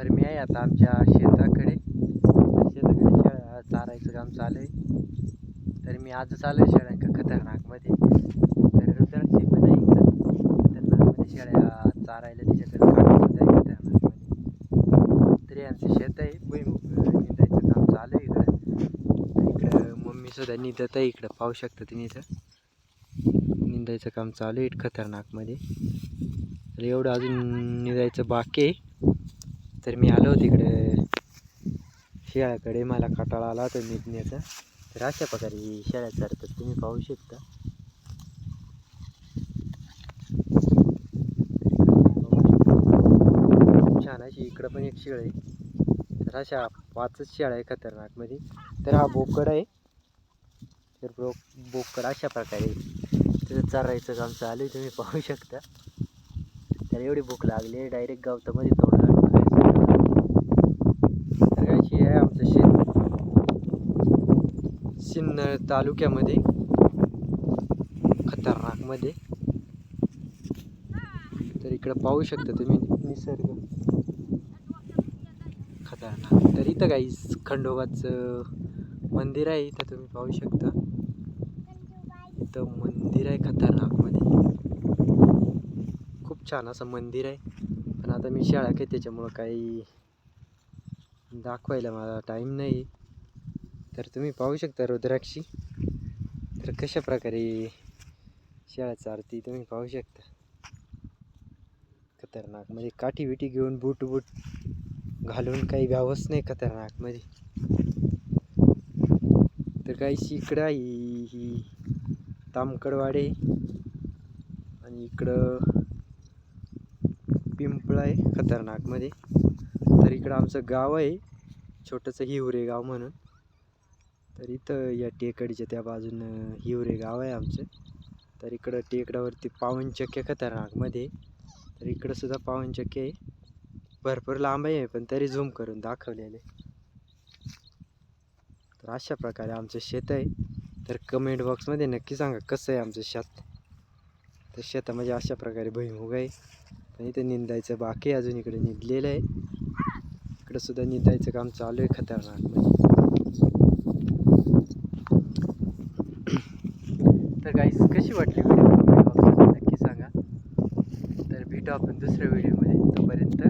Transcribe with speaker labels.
Speaker 1: तर मी आहे आता आमच्या शेताकडे. शेताकडे शेळ्या चारायचं काम चालू आहे. तर मी आज चालू आहे शेळ्यांका खतरनाकमध्ये. तर रुद्राक्षी पण आहे इकडं खतरनाकमध्ये शेळ्या चारायला तिच्याकडे काढून खतरनाकमध्ये. तरी आमचं शेत आहे. भुईमुग निंदायचं काम चालू आहे इकडं. इकडं मम्मी सुद्धा निंदत आहे. इकडं पाहू शकतं तुम्ही इथं. निंदायचं काम चालू आहे खतरनाकमध्ये. तर एवढं अजून निंदायचं बाकी आहे. तर मी आलो तिकडे. शेळ्याकडे मला कटाळा आला होता निघण्याचा. तर अशा प्रकारे शेळ्या चारतात. तुम्ही पाहू शकता. खूप छान अशी इकडं पण एक शेळ आहे. तर अशा पाचच शेळ्या आहे खतरनाकमध्ये. तर हा बोकड आहे. तर बो बोकड अशा प्रकारे त्याचं चारायचं काम चालू आहे. तुम्ही पाहू शकता. तर एवढी भूक लागली डायरेक्ट गवतामध्ये तोडला तर अशी आहे आमचं शेत सिन्नर तालुक्यामध्ये खतरनाकमध्ये. तर इकडं पाहू शकता तुम्ही निसर्ग. खतरनाक. तर इथं काही खंडोबाचं मंदिर आहे इथं तुम्ही पाहू शकता. इथं मंदिर आहे खतरनाकमध्ये. खूप छान असं मंदिर आहे. पण आता मी शाळा काय त्याच्यामुळं काही दाखवायला मला टाईम नाही. तर तुम्ही पाहू शकता रुद्राक्षी. तर कशा प्रकारे शाळा चारती तुम्ही पाहू शकता. खतरनाक. म्हणजे काठी विटी घेऊन बूट बूट घालून काही व्यावच नाही खतरनाकमध्ये तर काही शिकडा ही ही तामकडवाडे आणि इकडं पिंपळ आहे खतरनाकमध्ये तर इकडं आमचं गाव आहे. छोटंसं हिवरे गाव म्हणून. तर इथं या टेकडीच्या त्या बाजूनं हिवरे गाव आहे आमचं. तर इकडं टेकडावरती पावनचक्क्या खतरनाकमध्ये तर इकडं सुद्धा पावनचक्के आहे. भरपूर लांब आहे पण तरी झूम करून दाखवलेले तर अशा प्रकारे आमचं शेत आहे. तर कमेंट बॉक्समध्ये नक्की सांगा कसं आहे आमचं शेत. तर शेतामध्ये म्हणजे अशा प्रकारे भुईमुग आहे. पण इथं निंदायचं बाकी अजून इकडे निंदलेलं आहे. इकडं सुद्धा निंदायचं काम चालू आहे खतरनाक तर गाईस कशी वाटली व्हिडिओ कमेंट बॉक्समध्ये नक्की सांगा. तर भेटू आपण दुसऱ्या व्हिडिओमध्ये तोपर्यंत.